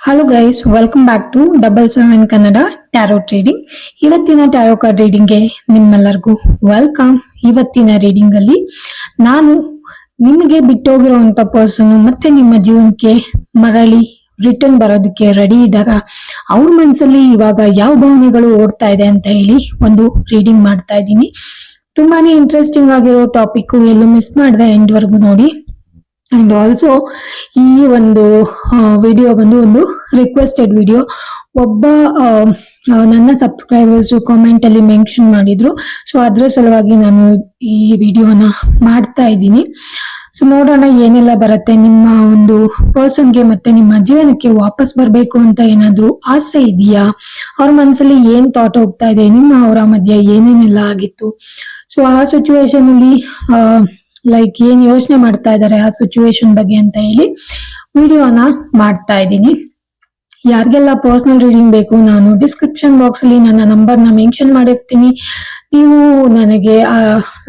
Hello guys welcome back to double seven Kannada tarot trading ಇವತ್ತಿನ tarot card ರೀಡಿಂಗ್ಗೆ ನಿಮ್ಮೆಲ್ಲರಿಗೂ welcome ಇವತ್ತಿನ reading ಅಲ್ಲಿ ನಾನು ನಿಮಗೆ ಬಿಟ್ಟೋಗಿರುವಂತ ಪರ್ಸನ್ ಮತ್ತೆ ನಿಮ್ಮ ಜೀವನಕ್ಕೆ ಮರಳಿ ರಿಟರ್ನ್ ಬರೋದಕ್ಕೆ ರೆಡಿ ಇದ್ದಾಗ ಅವ್ರ ಮನಸ್ಸಲ್ಲಿ ಇವಾಗ ಯಾವ ಭಾವನೆಗಳು ಓಡ್ತಾ ಇದೆ ಅಂತ ಹೇಳಿ ಒಂದು ರೀಡಿಂಗ್ ಮಾಡ್ತಾ ಇದ್ದೀನಿ. ತುಂಬಾನೇ ಇಂಟ್ರೆಸ್ಟಿಂಗ್ ಆಗಿರೋ ಟಾಪಿಕ್ ಎಲ್ಲೂ ಮಿಸ್ ಮಾಡಿದೆ ಎಂಡ್ ವರ್ಗು ನೋಡಿ. ಅಂಡ್ ಆಲ್ಸೋ ಈ ಒಂದು ವಿಡಿಯೋ ಬಂದು ಒಂದು ರಿಕ್ವೆಸ್ಟೆಡ್ ವಿಡಿಯೋ ಒಬ್ಬ ನನ್ನ ಸಬ್ಸ್ಕ್ರೈಬರ್ಸ್ ಕಾಮೆಂಟ್ ಅಲ್ಲಿ ಮೆನ್ಷನ್ ಮಾಡಿದ್ರು. ಸೊ ಅದ್ರ ಸಲುವಾಗಿ ನಾನು ಈ ವಿಡಿಯೋನ ಮಾಡ್ತಾ ಇದ್ದೀನಿ. ಸೊ ನೋಡೋಣ ಏನೆಲ್ಲ ಬರುತ್ತೆ. ನಿಮ್ಮ ಒಂದು ಪರ್ಸನ್ಗೆ ಮತ್ತೆ ನಿಮ್ಮ ಜೀವನಕ್ಕೆ ವಾಪಸ್ ಬರಬೇಕು ಅಂತ ಏನಾದರೂ ಆಸೆ ಇದೆಯಾ? ಅವ್ರ ಮನಸ್ಸಲ್ಲಿ ಏನ್ ಥಾಟ್ ಹೋಗ್ತಾ ಇದೆ? ನಿಮ್ಮ ಅವರ ಮಧ್ಯೆ ಏನೇನೆಲ್ಲ ಆಗಿತ್ತು? ಸೊ ಆ ಸಿಚುವೇಶನ್ ಅಲ್ಲಿ ಲೈಕ್ ಏನ್ ಯೋಚನೆ ಮಾಡ್ತಾ ಇದ್ದಾರೆ ಆ ಸಿಚುವೇಶನ್ ಬಗ್ಗೆ ಅಂತ ಹೇಳಿ ವಿಡಿಯೋನ ಮಾಡ್ತಾ ಇದ್ದೀನಿ. ಯಾರಿಗೆಲ್ಲ ಪರ್ಸನಲ್ ರೀಡಿಂಗ್ ಬೇಕು, ನಾನು ಡಿಸ್ಕ್ರಿಪ್ಷನ್ ಬಾಕ್ಸ್ ಅಲ್ಲಿ ನನ್ನ ನಂಬರ್ನ ಮೆನ್ಷನ್ ಮಾಡಿರ್ತೀನಿ. ನೀವು ನನಗೆ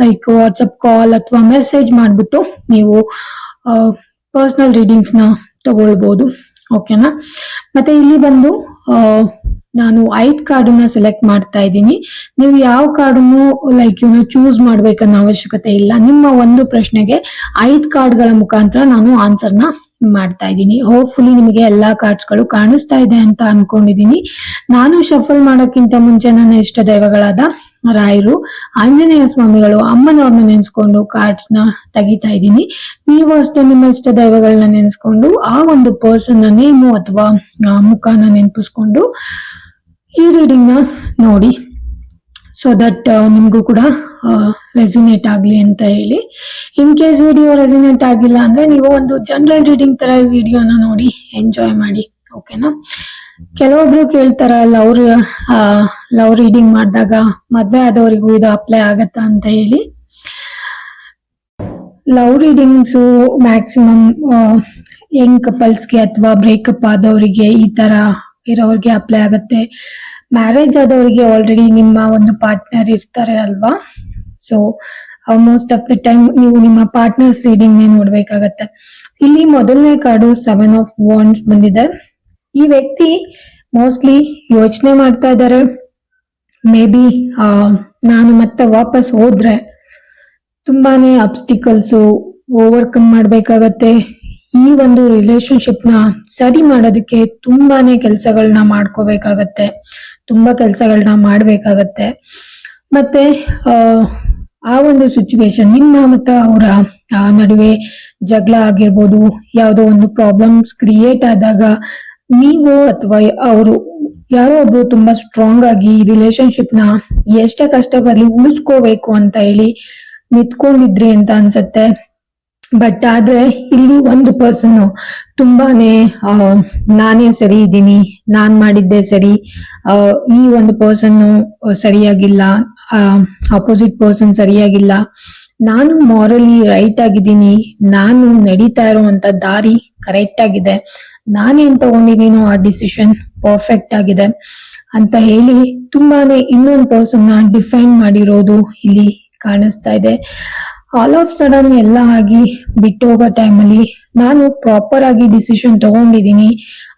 ಲೈಕ್ ವಾಟ್ಸಪ್ ಕಾಲ್ ಅಥವಾ ಮೆಸೇಜ್ ಮಾಡ್ಬಿಟ್ಟು ನೀವು ಪರ್ಸನಲ್ ರೀಡಿಂಗ್ಸ್ನ ತಗೊಳ್ಬಹುದು ಓಕೆನಾ? ಮತ್ತೆ ಇಲ್ಲಿ ಬಂದು ನಾನು ಐದ್ ಕಾರ್ಡನ್ನ ಸೆಲೆಕ್ಟ್ ಮಾಡ್ತಾ ಇದ್ದೀನಿ. ನೀವು ಯಾವ ಕಾರ್ಡನ್ನು ಲೈಕ್ ಇವನು ಚೂಸ್ ಮಾಡ್ಬೇಕನ್ನೋ ಅವಶ್ಯಕತೆ ಇಲ್ಲ. ನಿಮ್ಮ ಒಂದು ಪ್ರಶ್ನೆಗೆ ಐದ್ ಕಾರ್ಡ್ಗಳ ಮುಖಾಂತರ ನಾನು ಆನ್ಸರ್ನ ಮಾಡ್ತಾ ಇದ್ದೀನಿ. ಹೋಪ್ಫುಲಿ ನಿಮಗೆ ಎಲ್ಲಾ ಕಾರ್ಡ್ಸ್ಗಳು ಕಾಣಿಸ್ತಾ ಇದೆ ಅಂತ ಅನ್ಕೊಂಡಿದೀನಿ ನಾನು ಶಫಲ್ ಮಾಡೋಕ್ಕಿಂತ ಮುಂಚೆ ನನ್ನ ಇಷ್ಟ ದೈವಗಳಾದ ರಾಯರು, ಆಂಜನೇಯ ಸ್ವಾಮಿಗಳು, ಅಮ್ಮನವ್ರನ್ನ ನೆನೆಸ್ಕೊಂಡು ಕಾರ್ಡ್ಸ್ನ ತೆಗಿತಾ ಇದ್ದೀನಿ. ನೀವು ಅಷ್ಟೇ ನಿಮ್ಮ ಇಷ್ಟ ದೈವಗಳನ್ನ ನೆನೆಸ್ಕೊಂಡು ಆ ಒಂದು ಪರ್ಸನ್ ನೇಮು ಅಥವಾ ಮುಖನ ನೆನಪಿಸ್ಕೊಂಡು ಈ ರೀಡಿಂಗ್ನ ನೋಡಿ. ಸೊ ದಟ್ ನಿಮಗೂ ಕೂಡ ರೆಸ್ಯುನೇಟ್ ಆಗಲಿ ಅಂತ ಹೇಳಿ. ಇನ್ ಕೇಸ್ ವಿಡಿಯೋ ರೆಸ್ಯುನೇಟ್ ಆಗಿಲ್ಲ ಅಂದರೆ ನೀವು ಒಂದು ಜನರಲ್ ರೀಡಿಂಗ್ ತರ ವಿಡಿಯೋನ ನೋಡಿ ಎಂಜಾಯ್ ಮಾಡಿ ಓಕೆನಾ ಕೆಲವೊಬ್ರು ಕೇಳ್ತಾರ, ಲವ್ ಲವ್ ರೀಡಿಂಗ್ ಮಾಡಿದಾಗ ಮದುವೆ ಆದವರಿಗೂ ಇದು ಅಪ್ಲೈ ಆಗತ್ತಾ ಅಂತ ಹೇಳಿ. ಲವ್ ರೀಡಿಂಗ್ಸು ಮ್ಯಾಕ್ಸಿಮಮ್ ಯಂಗ್ ಕಪಲ್ಸ್ಗೆ ಅಥವಾ ಬ್ರೇಕಪ್ ಆದವರಿಗೆ ಈ ಥರ ಇರೋರಿಗೆ ಅಪ್ಲೈ ಆಗುತ್ತೆ. ಮ್ಯಾರೇಜ್ ಆದವರಿಗೆ ಆಲ್ರೆಡಿ ನಿಮ್ಮ ಒಂದು ಪಾರ್ಟ್ನರ್ ಇರ್ತಾರೆ ಅಲ್ವಾ? So almost of the time ನೀವು ನಿಮ್ಮ ಪಾರ್ಟ್ನರ್ಸ್ ರೀಡಿಂಗ್ ನೋಡ್ಬೇಕಾಗತ್ತೆ. ಇಲ್ಲಿ ಮೊದಲನೇ ಕಾರ್ಡು ಸೆವೆನ್ ಆಫ್ ವಾಂಡ್ಸ್ ಬಂದಿದೆ. ಈ ವ್ಯಕ್ತಿ ಮೋಸ್ಟ್ಲಿ ಯೋಚನೆ ಮಾಡ್ತಾ ಇದ್ದಾರೆ. ಮೇ ಬಿ ನಾನು ಮತ್ತೆ ವಾಪಸ್ ಹೋದ್ರೆ ತುಂಬಾನೇ ಅಬ್ಸ್ಟಿಕಲ್ಸ್ ಓವರ್ಕಮ್ ಮಾಡ್ಬೇಕಾಗತ್ತೆ. ಈ ಒಂದು ರಿಲೇಶನ್ಶಿಪ್ನ ಸರಿ ಮಾಡೋದಕ್ಕೆ ತುಂಬಾನೇ ಕೆಲಸಗಳನ್ನ ಮಾಡ್ಕೋಬೇಕಾಗತ್ತೆ. ತುಂಬಾ ಕೆಲಸಗಳನ್ನ ಮಾಡಬೇಕಾಗತ್ತೆ. ಮತ್ತೆ ಆ, ಒಂದು ಸಿಚುವೇಶನ್ ನಿಮ್ಮ ಮತ್ತು ಅವರ ನಡುವೆ ಜಗಳ ಆಗಿರ್ಬೋದು ಯಾವುದೋ ಒಂದು ಪ್ರಾಬ್ಲಮ್ಸ್ ಕ್ರಿಯೇಟ್ ಆದಾಗ ನೀವು ಅಥವಾ ಅವರು ಯಾರೋ ಒಬ್ರು ತುಂಬಾ ಸ್ಟ್ರಾಂಗ್ ಆಗಿ ರಿಲೇಶನ್ಶಿಪ್ನ ಎಷ್ಟೇ ಕಷ್ಟ ಬರ್ಲಿ ಉಳಿಸ್ಕೋಬೇಕು ಅಂತ ಹೇಳಿ ನಿತ್ಕೊಂಡಿದ್ರಿ ಅಂತ ಅನ್ಸತ್ತೆ. ಬಟ್ ಆದ್ರೆ ಇಲ್ಲಿ ಒಂದು ಪರ್ಸನ್ ತುಂಬಾನೇ ನಾನೇ ಸರಿ ಇದ್ದೀನಿ, ನಾನ್ ಮಾಡಿದ್ದೆ ಸರಿ ಈ ಒಂದು ಪರ್ಸನ್ ಸರಿಯಾಗಿಲ್ಲ ಅಪೋಸಿಟ್ ಪರ್ಸನ್ ಸರಿಯಾಗಿಲ್ಲ. ನಾನು ಮಾರಲಿ ರೈಟ್ ಆಗಿದ್ದೀನಿ, ನಾನು ನಡೀತಾ ಇರುವಂತ ದಾರಿ ಕರೆಕ್ಟ್ ಆಗಿದೆ. ನಾನೇನ್ ತಗೊಂಡಿದ್ದೀನೋ ಆ ಡಿಸಿಷನ್ ಪರ್ಫೆಕ್ಟ್ ಆಗಿದೆ. ಅಂತ ಹೇಳಿ ತುಂಬಾನೇ ಇನ್ನೊಂದು ಪರ್ಸನ್ನ ಡಿಫೈನ್ ಮಾಡಿರೋದು ಇಲ್ಲಿ ಕಾಣಿಸ್ತಾ ಇದೆ. ಆಲ್ ಆಫ್ ಸಡನ್ ಎಲ್ಲ ಆಗಿ ಬಿಟ್ಟು ಹೋಗೋ ಟೈಮಲ್ಲಿ ನಾನು ಪ್ರಾಪರ್ ಆಗಿ ಡಿಸಿಷನ್ ತಗೊಂಡಿದ್ದೀನಿ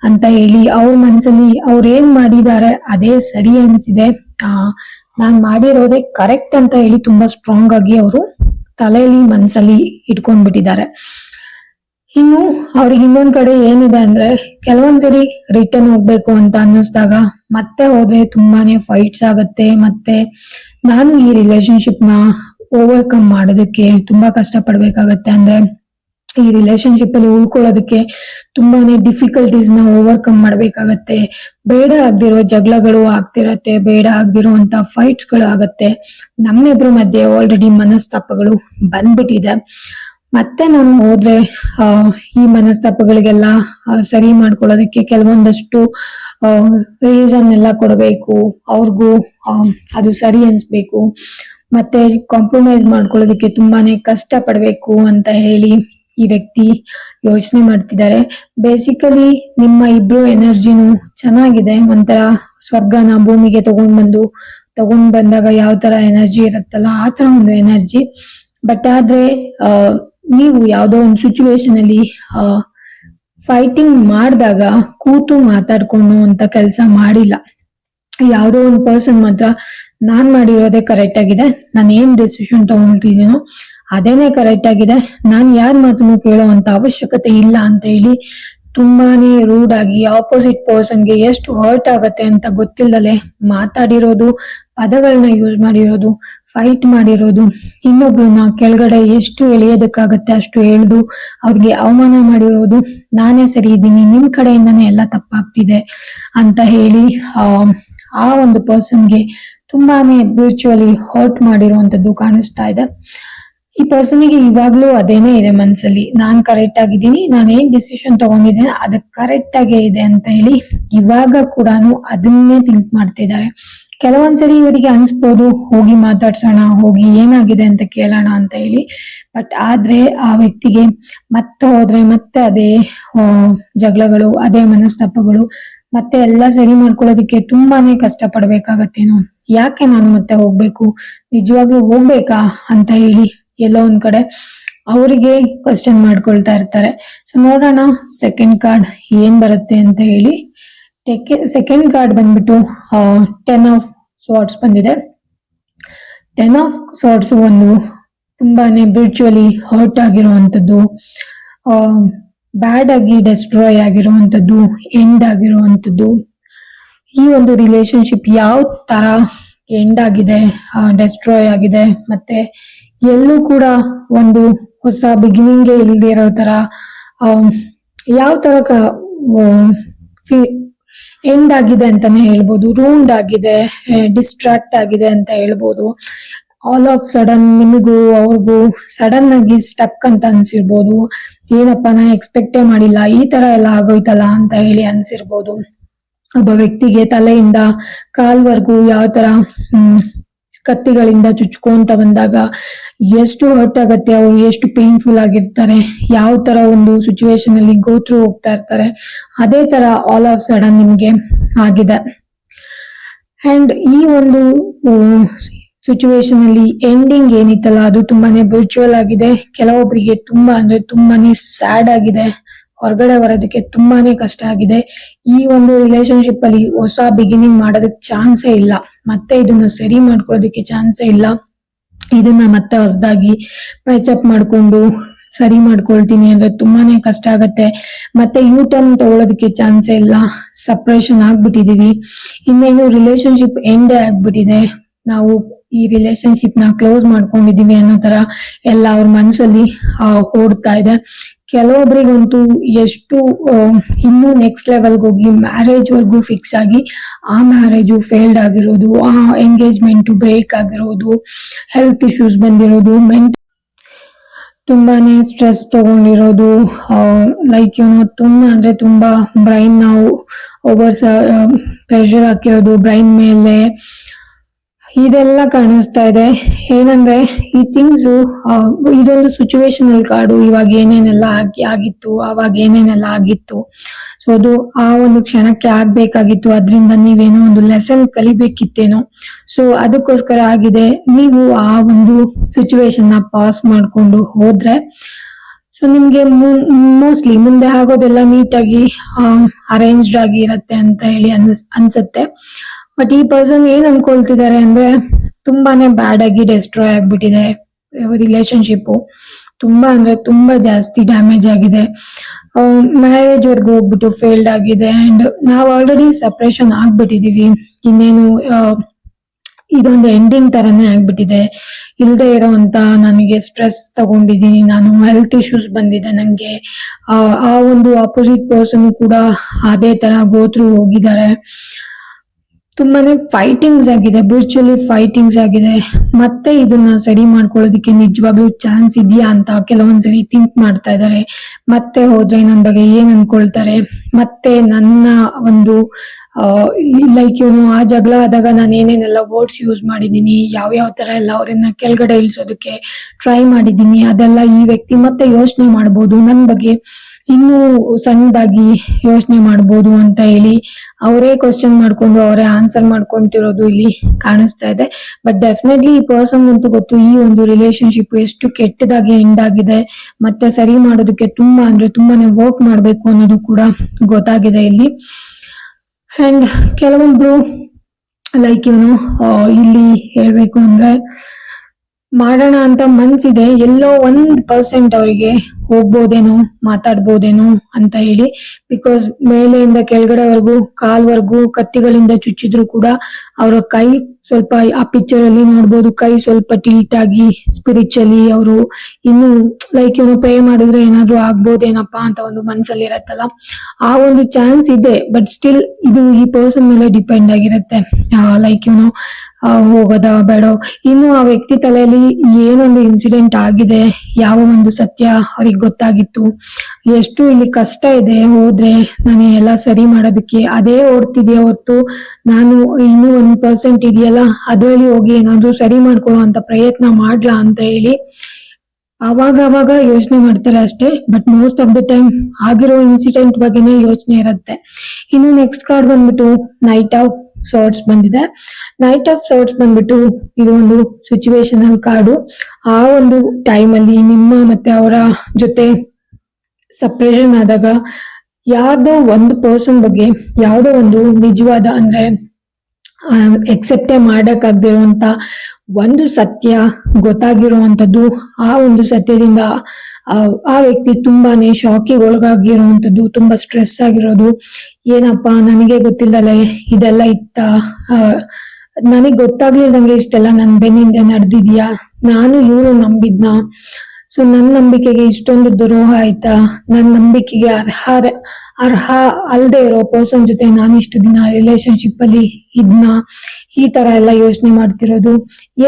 ಅಂತ ಹೇಳಿ ಅವ್ರ ಮನಸ್ಸಲ್ಲಿ ಅವ್ರು ಏನ್ ಮಾಡಿದ್ದಾರೆ ಅದೇ ಸರಿ ಅನ್ಸಿದೆ. ನಾನ್ ಮಾಡಿರೋದೇ ಕರೆಕ್ಟ್ ಅಂತ ಹೇಳಿ ತುಂಬಾ ಸ್ಟ್ರಾಂಗ್ ಆಗಿ ಅವರು ತಲೆಯಲ್ಲಿ ಮನ್ಸಲ್ಲಿ ಇಟ್ಕೊಂಡ್ಬಿಟ್ಟಿದ್ದಾರೆ. ಇನ್ನು ಅವ್ರಿಗೆ ಇನ್ನೊಂದ್ ಕಡೆ ಏನಿದೆ ಅಂದ್ರೆ ಕೆಲವೊಂದ್ಸರಿ ರಿಟರ್ನ್ ಹೋಗ್ಬೇಕು ಅಂತ ಅನ್ನಿಸ್ದಾಗ ಮತ್ತೆ ಹೋದ್ರೆ ತುಂಬಾನೇ ಫೈಟ್ಸ್ ಆಗತ್ತೆ, ಮತ್ತೆ ನಾನು ಈ ರಿಲೇಶನ್ಶಿಪ್ನ ಓವರ್ಕಮ್ ಮಾಡೋದಕ್ಕೆ ತುಂಬಾ ಕಷ್ಟ ಪಡ್ಬೇಕಾಗತ್ತೆ ಅಂದ್ರೆ ಈ ರಿಲೇಶನ್ಶಿಪ್ ಅಲ್ಲಿ ಉಳ್ಕೊಳ್ಳೋದಕ್ಕೆ ತುಂಬಾನೇ ಡಿಫಿಕಲ್ಟೀಸ್ನ ಓವರ್ಕಮ್ ಮಾಡ್ಬೇಕಾಗತ್ತೆ. ಬೇಡ ಆಗ್ದಿರೋ ಜಗಳಗಳು ಆಗ್ತಿರತ್ತೆ ಬೇಡ ಆಗ್ದಿರುವಂತ ಫೈಟ್ಸ್ಗಳು ಆಗತ್ತೆ. ನಮ್ಮಿಬ್ರ ಮಧ್ಯೆ ಆಲ್ರೆಡಿ ಮನಸ್ತಾಪಗಳು ಬಂದ್ಬಿಟ್ಟಿದೆ. ಮತ್ತೆ ನಾನು ಹೋದ್ರೆ ಆ, ಈ ಮನಸ್ತಾಪಗಳಿಗೆಲ್ಲ ಸರಿ ಮಾಡ್ಕೊಳ್ಳೋದಕ್ಕೆ ಕೆಲವೊಂದಷ್ಟು ರೀಸನ್ ಎಲ್ಲ ಕೊಡಬೇಕು. ಅವ್ರಿಗೂ ಅದು ಸರಿ ಅನ್ಸ್ಬೇಕು. ಮತ್ತೆ ಕಾಂಪ್ರಮೈಸ್ ಮಾಡ್ಕೊಳ್ಳೋದಕ್ಕೆ ತುಂಬಾನೇ ಕಷ್ಟ ಪಡ್ಬೇಕು ಅಂತ ಹೇಳಿ ಈ ವ್ಯಕ್ತಿ ಯೋಚನೆ ಮಾಡ್ತಿದ್ದಾರೆ. ಬೇಸಿಕಲಿ ನಿಮ್ಮ ಇಬ್ರು ಎನರ್ಜಿನು ಚೆನ್ನಾಗಿದೆ. ಒಂಥರ ಸ್ವರ್ಗನ ಭೂಮಿಗೆ ತಗೊಂಡ್ ಬಂದು ತಗೊಂಡ್ ಬಂದಾಗ ಯಾವ ತರ ಎನರ್ಜಿ ಇರುತ್ತಲ್ಲ ಆ ತರ ಒಂದು ಎನರ್ಜಿ. ಬಟ್ ಆದ್ರೆ ಆ, ನೀವು ಯಾವ್ದೋ ಒಂದು ಸಿಚುವೇಶನ್ ಅಲ್ಲಿ ಫೈಟಿಂಗ್ ಮಾಡಿದಾಗ ಕೂತು ಮಾತಾಡ್ಕೊಂಡು ಅಂತ ಕೆಲಸ ಮಾಡಿಲ್ಲ. ಯಾವುದೋ ಒಂದು ಪರ್ಸನ್ ಮಾತ್ರ ನಾನ್ ಮಾಡಿರೋದೇ ಕರೆಕ್ಟ್ ಆಗಿದೆ. ನಾನು ಏನ್ ಡಿಸಿಷನ್ ತಗೊಳ್ತಿದ್ದೀನೋ ಅದೇನೆ ಕರೆಕ್ಟ್ ಆಗಿದೆ. ನಾನು ಯಾರ ಮಾತನ್ನು ಕೇಳೋ ಅಂತ ಅವಶ್ಯಕತೆ ಇಲ್ಲ ಅಂತ ಹೇಳಿ ತುಂಬಾನೇ ರೂಡ್ ಆಗಿ ಆಪೋಸಿಟ್ ಪರ್ಸನ್ಗೆ ಎಷ್ಟು ಹರ್ಟ್ ಆಗತ್ತೆ ಅಂತ ಗೊತ್ತಿಲ್ಲದೆ ಮಾತಾಡಿರೋದು ಪದಗಳನ್ನ ಯೂಸ್ ಮಾಡಿರೋದು ಫೈಟ್ ಮಾಡಿರೋದು, ಇನ್ನೊಬ್ರನ್ನ ಕೆಳಗಡೆ ಎಷ್ಟು ಎಳೆಯೋದಕ್ಕಾಗತ್ತೆ ಅಷ್ಟು ಎಳ್ದು ಅವ್ರಿಗೆ ಅವಮಾನ ಮಾಡಿರೋದು, ನಾನೇ ಸರಿ ಇದ್ದೀನಿ, ನಿಮ್ ಕಡೆಯಿಂದನೇ ಎಲ್ಲ ತಪ್ಪಾಗ್ತಿದೆ ಅಂತ ಹೇಳಿ ಆ ಒಂದು ಪರ್ಸನ್ಗೆ ತುಂಬಾನೇ ವಿರ್ಚುವಲಿ ಹರ್ಟ್ ಮಾಡಿರುವಂತದ್ದು ಕಾಣಿಸ್ತಾ ಇದೆ. ಈ ಪರ್ಸನ್ಗೆ ಇವಾಗ್ಲೂ ಅದೇನೇ ಇದೆ ಮನ್ಸಲ್ಲಿ. ನಾನ್ ಕರೆಕ್ಟ್ ಆಗಿದ್ದೀನಿ, ನಾನು ಏನ್ ಡಿಸಿಷನ್ ತಗೊಂಡಿದ್ದೇನೆ, ಅದು ಕರೆಕ್ಟ್ ಆಗೇ ಇದೆ ಅಂತ ಹೇಳಿ ಇವಾಗ ಕೂಡ ಅದನ್ನೇ ಥಿಂಕ್ ಮಾಡ್ತಿದ್ದಾರೆ ಕೆಲವೊಂದ್ಸರಿ ಇವರಿಗೆ ಅನ್ಸ್ಬೋದು, ಹೋಗಿ ಮಾತಾಡ್ಸೋಣ, ಹೋಗಿ ಏನಾಗಿದೆ ಅಂತ ಕೇಳೋಣ ಅಂತ ಹೇಳಿ. ಬಟ್ ಆದ್ರೆ ಆ ವ್ಯಕ್ತಿಗೆ ಮತ್ತೆ ಹೋದ್ರೆ ಮತ್ತೆ ಅದೇ ಜಗಳಗಳು, ಅದೇ ಮನಸ್ತಾಪಗಳು ಮತ್ತೆ ಎಲ್ಲ ಸರಿ ಮಾಡ್ಕೊಳ್ಳೋದಕ್ಕೆ ತುಂಬಾನೇ ಕಷ್ಟ ಪಡ್ಬೇಕಾಗತ್ತೇನೋ ಯಾಕೆ ನಾನು ಮತ್ತೆ ಹೋಗ್ಬೇಕು? ನಿಜವಾಗ್ಲೂ ಹೋಗ್ಬೇಕಾ ಅಂತ ಹೇಳಿ ಎಲ್ಲೋ ಒಂದ್ ಕಡೆ ಅವರಿಗೆ ಕ್ವಶನ್ ಮಾಡ್ಕೊಳ್ತಾ ಇರ್ತಾರೆ. ಸೊ ನೋಡೋಣ ಸೆಕೆಂಡ್ ಕಾರ್ಡ್ ಏನ್ ಬರುತ್ತೆ ಅಂತ ಹೇಳಿ. ಸೆಕೆಂಡ್ ಕಾರ್ಡ್ ಬಂದ್ಬಿಟ್ಟು ಟೆನ್ ಆಫ್ ಸ್ವಾಟ್ಸ್ ಬಂದಿದೆ. ಟೆನ್ ಆಫ್ ಸಾರ್ಟ್ಸ್ ಒಂದು ತುಂಬಾನೇ ಬ್ರಿಚುವಲಿ ಹರ್ಟ್ ಆಗಿರುವಂತದ್ದು ಬ್ಯಾಡ್ ಆಗಿ ಡೆಸ್ಟ್ರಾಯ್ ಆಗಿರುವಂಥದ್ದು ಎಂಡ್ ಆಗಿರುವಂಥದ್ದು ಈ ಒಂದು ರಿಲೇಶನ್ಶಿಪ್ ಯಾವ ತರ ಎಂಡ್ ಆಗಿದೆ ಡೆಸ್ಟ್ರಾಯ್ ಆಗಿದೆ, ಮತ್ತೆ ಎಲ್ಲೂ ಕೂಡ ಒಂದು ಹೊಸ ಬಿಗಿನಿಂಗ್ ಇಲ್ಲದೆ ಇರೋ ತರ ಯಾವ ತರ ಎಂಡ್ ಆಗಿದೆ ಅಂತಾನೆ ಹೇಳ್ಬೋದು ರೂಂಡ್ ಆಗಿದೆ ಡಿಸ್ಟ್ರಾಕ್ಟ್ ಆಗಿದೆ ಅಂತ ಹೇಳ್ಬೋದು. ಆಲ್ ಆಫ್ ಸಡನ್ ನಿಮಗೂ ಅವ್ರಿಗೂ ಸಡನ್ ಆಗಿ ಸ್ಟಕ್ ಅಂತ ಅನ್ಸಿರ್ಬೋದು. ಏನಪ್ಪ ನಾ ಎಕ್ಸ್ಪೆಕ್ಟೇ ಮಾಡಿಲ್ಲ, ಈ ತರ ಎಲ್ಲ ಆಗೋಯ್ತಲ್ಲ ಅಂತ ಹೇಳಿ ಅನ್ಸಿರ್ಬೋದು. ಒಬ್ಬ ವ್ಯಕ್ತಿಗೆ ತಲೆಯಿಂದ ಕಾಲ್ವರೆಗೂ ಯಾವ ತರ ಕತ್ತಿಗಳಿಂದ ಚುಚ್ಕೊಂತ ಬಂದಾಗ ಎಷ್ಟು ಹರ್ಟ್ ಆಗತ್ತೆ, ಅವ್ರು ಎಷ್ಟು ಪೇನ್ಫುಲ್ ಆಗಿರ್ತಾರೆ, ಯಾವ ತರ ಒಂದು ಸಿಚುವೇಶನ್ ಅಲ್ಲಿ ಗೋತ್ರು ಹೋಗ್ತಾ ಇರ್ತಾರೆ, ಅದೇ ತರ ಆಲ್ ಆಫ್ ಸಡನ್ ನಿಮ್ಗೆ ಆಗಿದೆ. ಅಂಡ್ ಈ ಒಂದು ಸಿಚುವೇಶನ್ ಅಲ್ಲಿ ಎಂಡಿಂಗ್ ಏನಿತ್ತಲ್ಲ, ಅದು ತುಂಬಾನೇ ವಿರ್ಚುವಲ್ ಆಗಿದೆ. ಕೆಲವೊಬ್ಬರಿಗೆ ತುಂಬಾ ಅಂದ್ರೆ ತುಂಬಾನೇ ಸ್ಯಾಡ್ ಆಗಿದೆ. ಹೊರಗಡೆ ಬರೋದಕ್ಕೆ ತುಂಬಾನೇ ಕಷ್ಟ ಆಗಿದೆ. ಈ ಒಂದು ರಿಲೇಶನ್ಶಿಪ್ ಅಲ್ಲಿ ಹೊಸ ಬಿಗಿನಿಂಗ್ ಮಾಡೋದಕ್ಕೆ ಚಾನ್ಸೇ ಇಲ್ಲ. ಮತ್ತೆ ಇದನ್ನ ಸರಿ ಮಾಡ್ಕೊಳ್ಳೋದಕ್ಕೆ ಚಾನ್ಸೇ ಇಲ್ಲ. ಇದನ್ನ ಮತ್ತೆ ಹೊಸದಾಗಿ ಪ್ಯಾಚಪ್ ಮಾಡ್ಕೊಂಡು ಸರಿ ಮಾಡ್ಕೊಳ್ತೀನಿ ಅಂದ್ರೆ ತುಂಬಾನೇ ಕಷ್ಟ ಆಗತ್ತೆ. ಮತ್ತೆ ಯೂ ಟರ್ನ್ ತಗೊಳ್ಳೋದಕ್ಕೆ ಚಾನ್ಸೇ ಇಲ್ಲ. ಸಪ್ರೇಷನ್ ಆಗ್ಬಿಟ್ಟಿದೀವಿ. ಇನ್ನೇನು ರಿಲೇಶನ್ಶಿಪ್ ಎಂಡೇ ಆಗ್ಬಿಟ್ಟಿದೆ. ನಾವು ಈ ರಿಲೇಶನ್ಶಿಪ್ನ ಕ್ಲೋಸ್ ಮಾಡ್ಕೊಂಡಿದೀವಿ ಅನ್ನೋ ತರ ಎಲ್ಲ ಅವ್ರ ಮನಸ್ಸಲ್ಲಿ ಓಡ್ತಾ ಇದೆ. ಕೆಲವೊಬ್ರಿಗಂತೂ ಎಷ್ಟು ಇನ್ನೂ ನೆಕ್ಸ್ಟ್ ಲೆವೆಲ್ಗೆ ಹೋಗಿ ಮ್ಯಾರೇಜ್ ವರ್ಗೂ ಫಿಕ್ಸ್ ಆಗಿ, ಆ ಮ್ಯಾರೇಜು ಫೇಲ್ಡ್ ಆಗಿರೋದು, ಆ ಎಂಗೇಜ್ಮೆಂಟ್ ಬ್ರೇಕ್ ಆಗಿರೋದು ಹೆಲ್ತ್ ಇಶ್ಯೂಸ್ ಬಂದಿರೋದು ಮೆಂಟ್ ತುಂಬಾನೇ ಸ್ಟ್ರೆಸ್ ತಗೊಂಡಿರೋದು ಲೈಕ್ ಏನೋ ತುಂಬಾ ಅಂದ್ರೆ ತುಂಬಾ ಬ್ರೈನ್ ನಾವು ಓವರ್ ಪ್ರೆಷರ್ ಹಾಕಿರೋದು ಬ್ರೈನ್ ಮೇಲೆ ಇದೆಲ್ಲ ಕಾಣಿಸ್ತಾ ಇದೆ. ಏನಂದ್ರೆ, ಈ ಥಿಂಗ್ಸ್ ಇದೊಂದು ಸಿಚುವೇಶನ್ ಅಲ್ಲಿ ಕಾಡು ಇವಾಗ ಏನೇನೆಲ್ಲ ಆಗಿ, ಆಗಿತ್ತು ಅವಾಗ ಏನೇನೆಲ್ಲ ಆಗಿತ್ತು. ಸೊ ಅದು ಆ ಒಂದು ಕ್ಷಣಕ್ಕೆ ಆಗ್ಬೇಕಾಗಿತ್ತು. ಅದರಿಂದ ನೀವೇನೋ ಒಂದು ಲೆಸನ್ ಕಲಿಬೇಕಿತ್ತೇನೋ. ಸೊ ಅದಕ್ಕೋಸ್ಕರ ಆಗಿದೆ. ನೀವು ಆ ಒಂದು ಸಿಚುವೇಶನ್ನ ಪಾಸ್ ಮಾಡ್ಕೊಂಡು ಹೋದ್ರೆ ಸೊ ನಿಮ್ಗೆ ಮೋಸ್ಟ್ಲಿ ಮುಂದೆ ಆಗೋದೆಲ್ಲ ನೀಟಾಗಿ ಅರೇಂಜ್ಡ್ ಆಗಿ ಇರತ್ತೆ ಅಂತ ಹೇಳಿ ಅನ್ಸ್ ಅನ್ಸುತ್ತೆ. ಬಟ್ ಈ ಪರ್ಸನ್ ಏನ್ ಅನ್ಕೊಳ್ತಿದ್ದಾರೆ ಅಂದ್ರೆ ತುಂಬಾನೇ ಬ್ಯಾಡ್ ಆಗಿ ಡೆಸ್ಟ್ರಾಯ್ ಆಗ್ಬಿಟ್ಟಿದೆ. ರಿಲೇಶನ್ಶಿಪ್ ತುಂಬಾ ಅಂದ್ರೆ ತುಂಬಾ ಜಾಸ್ತಿ ಡ್ಯಾಮೇಜ್ ಆಗಿದೆ. ಮ್ಯಾರೇಜ್ ವರ್ಗೂ ಹೋಗ್ಬಿಟ್ಟು ಫೇಲ್ಡ್ ಆಗಿದೆ ಅಂಡ್ ನಾವು ಆಲ್ರೆಡಿ ಸಪ್ರೇಷನ್ ಆಗ್ಬಿಟ್ಟಿದೀವಿ. ಇನ್ನೇನು ಇದೊಂದು ಎಂಡಿಂಗ್ ತರನೇ ಆಗ್ಬಿಟ್ಟಿದೆ. ಇಲ್ದೇ ಇರೋಂತ ನನಗೆ ಸ್ಟ್ರೆಸ್ ತಗೊಂಡಿದ್ದೀನಿ ನಾನು ಹೆಲ್ತ್ ಇಶ್ಯೂಸ್ ಬಂದಿದೆ ನಂಗೆ. ಆ ಆ ಒಂದು ಆಪೋಸಿಟ್ ಪರ್ಸನ್ ಕೂಡ ಅದೇ ತರ ಗೋತ್ರು ಹೋಗಿದ್ದಾರೆ. ತುಂಬಾನೇ ಫೈಟಿಂಗ್ಸ್ ಆಗಿದೆ ಬಿರ್ಚುಲಿ ಫೈಟಿಂಗ್ಸ್ ಆಗಿದೆ. ಮತ್ತೆ ಇದನ್ನ ಸರಿ ಮಾಡ್ಕೊಳ್ಳೋದಕ್ಕೆ ನಿಜವಾಗ್ಲೂ ಚಾನ್ಸ್ ಇದೆಯಾ ಅಂತ ಕೆಲವೊಂದ್ಸರಿ ಥಿಂಕ್ ಮಾಡ್ತಾ ಇದ್ದಾರೆ. ಮತ್ತೆ ಹೋದ್ರೆ ನನ್ನ ಬಗ್ಗೆ ಏನ್ ಅನ್ಕೊಳ್ತಾರೆ? ಮತ್ತೆ ನನ್ನ ಒಂದು ಲೈಕ್ ಇವನು ಆ ಜಗಳ ಆದಾಗ ನಾನು ಏನೇನೆಲ್ಲ ವರ್ಡ್ಸ್ ಯೂಸ್ ಮಾಡಿದ್ದೀನಿ ಯಾವ ಯಾವ ತರ ಎಲ್ಲ ಅವ್ರನ್ನ ಕೆಳಗಡೆ ಇಳಿಸೋದಕ್ಕೆ ಟ್ರೈ ಮಾಡಿದ್ದೀನಿ, ಅದೆಲ್ಲ ಈ ವ್ಯಕ್ತಿ ಮತ್ತೆ ಯೋಚನೆ ಮಾಡ್ಬೋದು. ನನ್ನ ಬಗ್ಗೆ ಇನ್ನೂ ಸಣ್ಣದಾಗಿ ಯೋಚನೆ ಮಾಡ್ಬೋದು ಅಂತ ಹೇಳಿ ಅವರೇ ಕ್ವಶನ್ ಮಾಡ್ಕೊಂಡು ಅವರೇ ಆನ್ಸರ್ ಮಾಡ್ಕೊಂತಿರೋದು ಇಲ್ಲಿ ಕಾಣಿಸ್ತಾ ಇದೆ. ಬಟ್ ಡೆಫಿನೆಟ್ಲಿ ಈ ಪರ್ಸನ್ ಅಂತೂ ಗೊತ್ತು ಈ ಒಂದು ರಿಲೇಶನ್ಶಿಪ್ ಎಷ್ಟು ಕೆಟ್ಟದಾಗಿ ಎಂಡ್ ಆಗಿದೆ, ಮತ್ತೆ ಸರಿ ಮಾಡೋದಕ್ಕೆ ತುಂಬಾ ಅಂದ್ರೆ ತುಂಬಾನೇ ವರ್ಕ್ ಮಾಡ್ಬೇಕು ಅನ್ನೋದು ಕೂಡ ಗೊತ್ತಾಗಿದೆ ಇಲ್ಲಿ. ಅಂಡ್ ಕೆಲವೊಬ್ರು ಲೈಕ್ ಇವನು ಇಲ್ಲಿ ಹೇಳ್ಬೇಕು ಅಂದ್ರೆ ಮಾಡೋಣ ಅಂತ ಮನ್ಸಿದೆ, ಎಲ್ಲೋ ಒಂದ್ ಪರ್ಸೆಂಟ್ ಅವರಿಗೆ ಹೋಗ್ಬೋದೇನೋ, ಮಾತಾಡ್ಬೋದೇನೋ ಅಂತ ಹೇಳಿ ಬಿಕಾಸ್ ಮೇಲೆಯಿಂದ ಕೆಳಗಡೆವರೆಗೂ, ಕಾಲ್ವರೆಗೂ, ಕತ್ತಿಗಳಿಂದ ಚುಚ್ಚಿದ್ರು ಕೂಡ ಅವರ ಕೈ ಸ್ವಲ್ಪ ಆ ಪಿಕ್ಚರ್ ಅಲ್ಲಿ ನೋಡ್ಬೋದು, ಕೈ ಸ್ವಲ್ಪ ಟಿಲ್ಟ್ ಆಗಿ ಸ್ಪಿರಿಚುಲಿ ಅವರು ಇನ್ನು ಲೈಕ್ ಇವನು ಪೇ ಮಾಡಿದ್ರೆ ಏನಾದ್ರು ಆಗ್ಬೋದೇನಪ್ಪ ಅಂತ ಒಂದು ಮನ್ಸಲ್ಲಿ ಇರತ್ತಲ್ಲ, ಆ ಒಂದು ಚಾನ್ಸ್ ಇದೆ ಬಟ್ ಸ್ಟಿಲ್ ಇದು ಈ ಪರ್ಸನ್ ಮೇಲೆ ಡಿಪೆಂಡ್ ಆಗಿರುತ್ತೆ. ಲೈಕ್ ಇವನು ಹೋಗೋದ ಬೇಡ? ಇನ್ನು ಆ ವ್ಯಕ್ತಿ ತಲೆಯಲ್ಲಿ ಏನೊಂದು ಇನ್ಸಿಡೆಂಟ್ ಆಗಿದೆ? ಯಾವ ಒಂದು ಸತ್ಯ ಅವ್ರಿಗೆ ಗೊತ್ತಾಗಿತ್ತು? ಎಷ್ಟು ಇಲ್ಲಿ ಕಷ್ಟ ಇದೆ ಹೋದ್ರೆ? ನಾನು ಎಲ್ಲ ಸರಿ ಮಾಡೋದಕ್ಕೆ ಅದೇ ಓಡ್ತಿದೆಯಾ ಹೊತ್ತು? ನಾನು ಇನ್ನೂ ಒಂದ್ ಪರ್ಸೆಂಟ್ ಇದೆಯಲ್ಲ, ಅದರಲ್ಲಿ ಹೋಗಿ ಏನಾದ್ರು ಸರಿ ಮಾಡ್ಕೊಳ್ಳೋ ಅಂತ ಪ್ರಯತ್ನ ಮಾಡ್ಲಾ ಅಂತ ಹೇಳಿ ಅವಾಗ ಅವಾಗ ಯೋಚನೆ ಮಾಡ್ತಾರೆ ಅಷ್ಟೇ. But most of the time ಆಗಿರೋ ಇನ್ಸಿಡೆಂಟ್ ಬಗ್ಗೆನೇ ಯೋಚನೆ ಇರುತ್ತೆ. ಇನ್ನು ನೆಕ್ಸ್ಟ್ ಕಾರ್ಡ್ ಬಂದ್ಬಿಟ್ಟು ನೈಟ್ ಆಫ್ ಸಾರ್ಟ್ಸ್ ಬಂದಿದೆ. ನೈಟ್ ಆಫ್ ಸಾರ್ಟ್ಸ್ ಬಂದ್ಬಿಟ್ಟು ಇದು ಒಂದು ಸಿಚುವೇಶನಲ್ ಕಾರ್ಡು ಆ ಒಂದು ಟೈಮ್ ಅಲ್ಲಿ ನಿಮ್ಮ ಮತ್ತೆ ಅವರ ಜೊತೆ ಸಪ್ರೇಷನ್ ಆದಾಗ ಯಾವ್ದೋ ಒಂದು ಪರ್ಸನ್ ಬಗ್ಗೆ ಯಾವ್ದೋ ಒಂದು ನಿಜವಾದ ಅಂದ್ರೆ ಎಕ್ಸೆಪ್ಟೇ ಮಾಡಕ್ಕಾಗ್ದಿರುವಂತ ಒಂದು ಸತ್ಯ ಗೊತ್ತಾಗಿರುವಂತದ್ದು ಆ ಒಂದು ಸತ್ಯದಿಂದ ಆ ವ್ಯಕ್ತಿ ತುಂಬಾನೇ ಶಾಕಿಗೆ ಒಳಗಾಗಿರುವಂತದ್ದು ತುಂಬಾ ಸ್ಟ್ರೆಸ್ ಆಗಿರೋದು. ಏನಪ್ಪಾ, ನನಗೆ ಗೊತ್ತಿಲ್ಲದಲೆ ಇದೆಲ್ಲ ಇತ್ತ? ನನಗೆ ಗೊತ್ತಾಗ್ಲಿಲ್ದಂಗೆ ಇಷ್ಟೆಲ್ಲ ನನ್ ಬೆನ್ನಿಂದ ನಡೆದಿದ್ಯಾ? ನಾನು ಇವ್ರು ನಂಬಿದ್ನ? ಸೊ ನನ್ನ ನಂಬಿಕೆಗೆ ಇಷ್ಟೊಂದು ದ್ರೋಹ ಆಯ್ತಾ? ನನ್ನ ನಂಬಿಕೆಗೆ ಅರ್ಹ ಅರ್ಹ ಅಲ್ದೆ ಇರೋ ಪರ್ಸನ್ ಜೊತೆ ನಾನು ಇಷ್ಟು ದಿನ ರಿಲೇಶನ್ಶಿಪ್ ಅಲ್ಲಿ ಇದ್ನ, ಈ ತರ ಎಲ್ಲ ಯೋಚನೆ ಮಾಡ್ತಿರೋದು,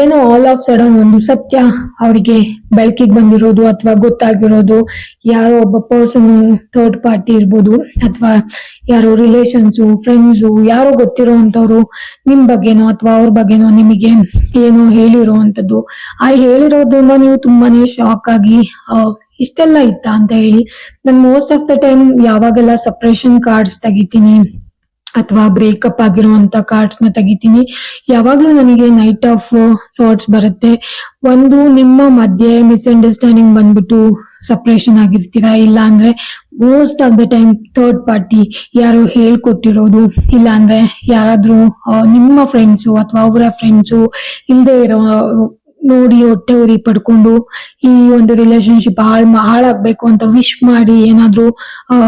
ಏನೋ ಆಲ್ ಆಫ್ ಸಡನ್ ಒಂದು ಸತ್ಯ ಅವರಿಗೆ ಬೆಳಕಿಗೆ ಬಂದಿರೋದು ಅಥವಾ ಗೊತ್ತಾಗಿರೋದು, ಯಾರೋ ಒಬ್ಬ ಪರ್ಸನ್ ಥರ್ಡ್ ಪಾರ್ಟಿ ಇರ್ಬೋದು, ಅಥವಾ ಯಾರೋ ರಿಲೇಷನ್ಸು ಫ್ರೆಂಡ್ಸು ಯಾರೋ ಗೊತ್ತಿರೋ ಅಂತವ್ರು ನಿಮ್ ಬಗ್ಗೆನೋ ಅಥವಾ ಅವ್ರ ಬಗ್ಗೆನೋ ನಿಮಗೆ ಏನೋ ಹೇಳಿರೋ ಅಂತದ್ದು ಆ ಹೇಳಿರೋದ್ರಿಂದ ನೀವು ತುಂಬಾನೇ ಶಾಕ್ ಆಗಿ ಇಷ್ಟೆಲ್ಲ ಇತ್ತ ಅಂತ ಹೇಳಿ. ನಾನು ಮೋಸ್ಟ್ ಆಫ್ ದ ಟೈಮ್ ಯಾವಾಗೆಲ್ಲ ಸಪ್ರೇಷನ್ ಕಾರ್ಡ್ಸ್ ತೆಗಿತೀನಿ ಅಥವಾ ಬ್ರೇಕಪ್ ಆಗಿರುವಂತ ಕಾರ್ಡ್ಸ್ನ ತೆಗಿತೀನಿ. ಯಾವಾಗ್ಲೂ ನನಗೆ ನೈಟ್ ಆಫ್ ಸಾರ್ಟ್ಸ್ ಬರುತ್ತೆ. ಒಂದು ನಿಮ್ಮ ಮಧ್ಯೆ ಮಿಸ್ಅಂಡರ್ಸ್ಟ್ಯಾಂಡಿಂಗ್ ಬಂದ್ಬಿಟ್ಟು ಸಪ್ರೇಷನ್ ಆಗಿರ್ತೀರಾ? ಇಲ್ಲ ಅಂದ್ರೆ most of the time third party ಯಾರು ಹೇಳ್ಕೊಟ್ಟಿರೋದು. ಇಲ್ಲ ಅಂದ್ರೆ ಯಾರಾದ್ರೂ ನಿಮ್ಮ ಫ್ರೆಂಡ್ಸು ಅಥವಾ ಅವರ ಫ್ರೆಂಡ್ಸು ಇಲ್ಲದೆ ಇರೋ ನೋಡಿ ಹೊಟ್ಟೆ ಉರಿ ಪಡ್ಕೊಂಡು ಈ ಒಂದು ರಿಲೇಶನ್ಶಿಪ್ ಹಾಳ್ ಹಾಳಾಗ್ಬೇಕು ಅಂತ ವಿಶ್ ಮಾಡಿ ಏನಾದ್ರೂ ಆ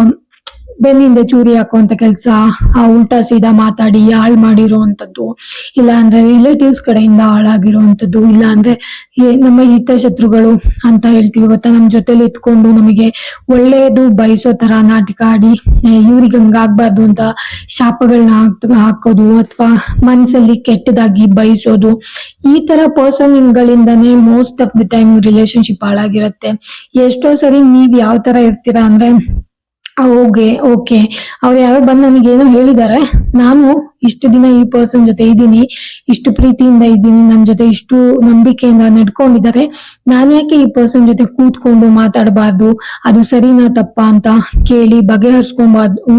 ಬೆನ್ನಿಂದ ಚೂರಿ ಹಾಕುವಂತ ಕೆಲಸ, ಆ ಉಲ್ಟಾ ಸೀದಾ ಮಾತಾಡಿ, ಹಾಳ್ ಮಾಡಿರುವಂತದ್ದು. ಇಲ್ಲ ಅಂದ್ರೆ ರಿಲೇಟಿವ್ಸ್ ಕಡೆಯಿಂದ ಹಾಳಾಗಿರುವಂತದ್ದು. ಇಲ್ಲ ಅಂದ್ರೆ ನಮ್ಮ ಹಿತಶತ್ರುಗಳು ಅಂತ ಹೇಳ್ತೀವಿ. ಗೊತ್ತಾ ನಮ್ ಜೊತೆಲಿ ಇತ್ಕೊಂಡು ನಮಗೆ ಒಳ್ಳೇದು ಬಯಸೋ ತರ ನಾಟಕ ಆಡಿ ಇವ್ರಿಗೆ ಹಂಗಾಗ್ಬಾರ್ದು ಅಂತ ಶಾಪಗಳನ್ನ ಹಾಕ್- ಹಾಕೋದು, ಅಥವಾ ಮನ್ಸಲ್ಲಿ ಕೆಟ್ಟದಾಗಿ ಬಯಸೋದು. ಈ ತರ person ಗಳಿಂದಾನೇ most of the time relationship ಹಾಳಾಗಿರುತ್ತೆ. ಎಷ್ಟೋ ಸರಿ ನೀವ್ ಯಾವ ತರ ಇರ್ತೀರಾ ಅಂದ್ರೆ ಓಕೆ ಓಕೆ. ಅವ್ರು ಯಾರೋ ಬಂದು ನನಗೇನೋ ಹೇಳಿದ್ದಾರೆ ನಾನು ಇಷ್ಟು ದಿನ ಈ ಪರ್ಸನ್ ಜೊತೆ ಇದ್ದೀನಿ, ಇಷ್ಟು ಪ್ರೀತಿಯಿಂದ ಇದ್ದೀನಿ ನನ್ನ ಜೊತೆ ಇಷ್ಟು ನಂಬಿಕೆಯಿಂದ ನಡ್ಕೊಂಡಿದ್ದಾರೆ. ನಾನು ಯಾಕೆ ಈ ಪರ್ಸನ್ ಜೊತೆ ಕೂತ್ಕೊಂಡು ಮಾತಾಡಬಾರ್ದು? ಅದು ಸರಿನಾ ತಪ್ಪಾ ಅಂತ ಕೇಳಿ ಬಗೆಹರಿಸ್ಕೊಂಬಾರ್ದು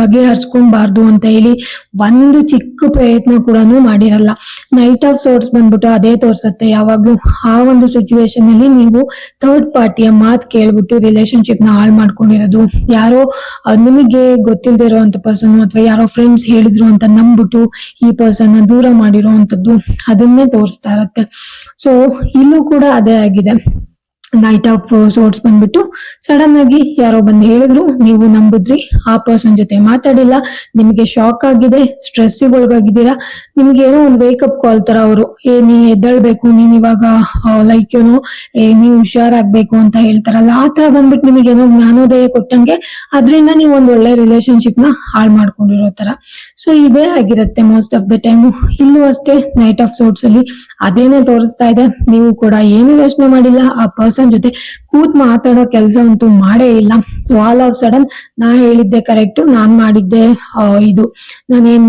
ಬಗೆಹರಿಸ್ಕೊಂಬಾರ್ದು ಅಂತ ಹೇಳಿ ಒಂದು ಚಿಕ್ಕ ಪ್ರಯತ್ನ ಕೂಡ ಮಾಡಿರಲ್ಲ. ನೈಟ್ ಆಫ್ ಸೋರ್ಸ್ ಬಂದ್ಬಿಟ್ಟು ಅದೇ ತೋರ್ಸತ್ತೆ. ಯಾವಾಗ್ಲೂ ಆ ಒಂದು ಸಿಚುವೇಶನ್ ಅಲ್ಲಿ ನೀವು ಥರ್ಡ್ ಪಾರ್ಟಿಯ ಮಾತು ಕೇಳ್ಬಿಟ್ಟು ರಿಲೇಶನ್ಶಿಪ್ನ ಹಾಳು ಮಾಡ್ಕೊಂಡಿರೋದು ಯಾರೋ ಆ, ನಿಮಗೆ ಗೊತ್ತಿಲ್ಲದೆ ಇರೋಂತ ಪರ್ಸನ್ ಅಥವಾ ಯಾರೋ ಫ್ರೆಂಡ್ಸ್ ಹೇಳಿದ್ರು ಅಂತ ನಂಬಿಟ್ಟು ಈ ಪರ್ಸನ್ ದೂರ ಮಾಡಿರೋಂಥದ್ದು ಅದನ್ನೇ ತೋರಿಸ್ತಾ ಇರತ್ತೆ. ಸೊ ಇಲ್ಲೂ ಕೂಡ ಅದೇ ಆಗಿದೆ. ನೈಟ್ ಆಫ್ ಸೋರ್ಟ್ಸ್ ಬಂದ್ಬಿಟ್ಟು ಸಡನ್ ಆಗಿ ಯಾರೋ ಬಂದು ಹೇಳಿದ್ರು, ನೀವು ನಂಬಿದ್ರಿ, ಆ ಪರ್ಸನ್ ಜೊತೆ ಮಾತಾಡಿಲ್ಲ, ನಿಮಗೆ ಶಾಕ್ ಆಗಿದೆ ಸ್ಟ್ರೆಸ್ ಒಳಗಾಗಿದ್ದೀರಾ, ನಿಮ್ಗೆ ಏನೋ ಒಂದು ವೇಕಪ್ ಕಾಲ್ ತರ ಅವರು. ಏ, ನೀ ಎದ್ದೇಳ್ಬೇಕು, ನೀನ್ ಇವಾಗ ಲೈಕ್ ಏನೋ, ಏ, ನೀವು ಹುಷಾರಾಗ್ಬೇಕು ಅಂತ ಹೇಳ್ತಾರಲ್ಲ, ಆ ತರ ಬಂದ್ಬಿಟ್ಟು ನಿಮಗೆ ಏನೋ ಜ್ಞಾನೋದಯ ಕೊಟ್ಟಂಗೆ, ಅದರಿಂದ ನೀವು ಒಂದ್ ಒಳ್ಳೆ ರಿಲೇಶನ್ಶಿಪ್ನ ಹಾಳು ಮಾಡ್ಕೊಂಡಿರೋ ತರ. ಸೊ ಇದೇ ಆಗಿರುತ್ತೆ ಮೋಸ್ಟ್ ಆಫ್ ದ ಟೈಮ್ ಇಲ್ಲೂ ಅಷ್ಟೇ ನೈಟ್ ಆಫ್ ಸೋರ್ಟ್ಸ್ ಅಲ್ಲಿ ಅದೇನೇ ತೋರಿಸ್ತಾ ಇದೆ, ನೀವು ಕೂಡ ಏನು ಯೋಚನೆ ಮಾಡಿಲ್ಲ, ಆ ಪರ್ಸನ್ ಪರ್ಸನ್ ಜೊತೆ ಕೂತ್ ಮಾತಾಡೋ ಕೆಲಸ ಅಂತೂ ಮಾಡೇ ಇಲ್ಲ. ಸೊ ಆಲ್ ಆಫ್ ಸಡನ್ ನಾ ಹೇಳಿದ್ದೆ ಕರೆಕ್ಟ್ ನಾನ್ ಮಾಡಿದ್ದೆ ಇದು. ನಾನೇನ್